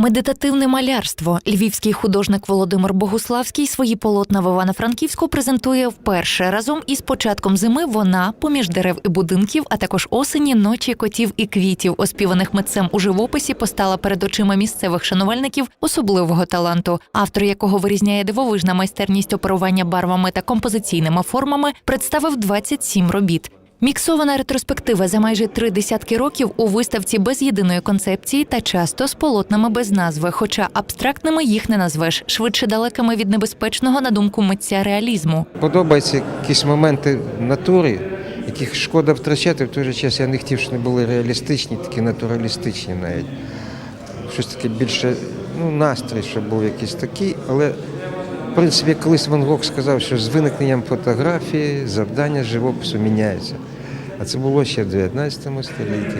Медитативне малярство. Львівський художник Володимир Богуславський свої полотна в Івано-Франківську презентує вперше. Разом із початком зими вона поміж дерев і будинків, а також осені, ночі, котів і квітів, оспіваних митцем у живописі, постала перед очима місцевих шанувальників особливого таланту, автор якого вирізняє дивовижна майстерність оперування барвами та композиційними формами, представив 27 робіт. Міксована ретроспектива за майже три десятки років у виставці без єдиної концепції та часто з полотнами без назви, хоча абстрактними їх не назвеш, швидше далекими від небезпечного на думку митця реалізму. Подобаються якісь моменти натури, яких шкода втрачати, в той же час я не хотів, щоб вони були реалістичні, такі натуралістичні навіть. Щось таке більше, ну, настрій, щоб був якийсь такий, але в принципі, колись Ван Гог сказав, що з виникненням фотографії завдання живопису міняється. А це було ще в 19 столітті.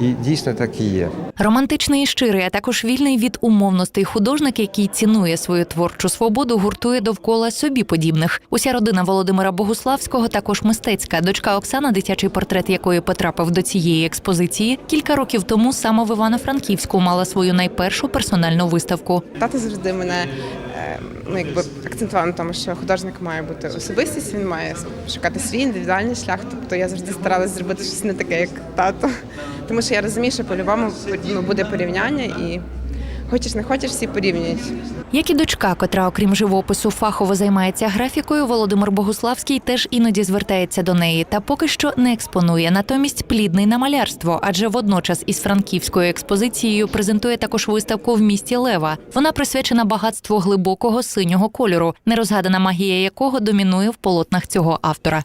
І дійсно так і є. Романтичний і щирий, а також вільний від умовностей художник, який цінує свою творчу свободу, гуртує довкола собі подібних. Уся родина Володимира Богуславського також мистецька. Дочка Оксана, дитячий портрет якої потрапив до цієї експозиції, кілька років тому саме в Івано-Франківську мала свою найпершу персональну виставку. Тато завжди мене ну, якби акцентувала на тому, що художник має бути особистість, він має шукати свій індивідуальний шлях. Тобто я завжди старалась зробити щось не таке, як тато. Тому що я розумію, що по-любому ну, буде порівняння і хочеш не хочеш, всі порівнюють. Як і дочка, котра, окрім живопису, фахово займається графікою, Володимир Богуславський теж іноді звертається до неї та поки що не експонує. Натомість плідний на малярство, адже водночас із франківською експозицією презентує також виставку в місті Лева. Вона присвячена багатству глибокого синього кольору, нерозгадана магія якого домінує в полотнах цього автора.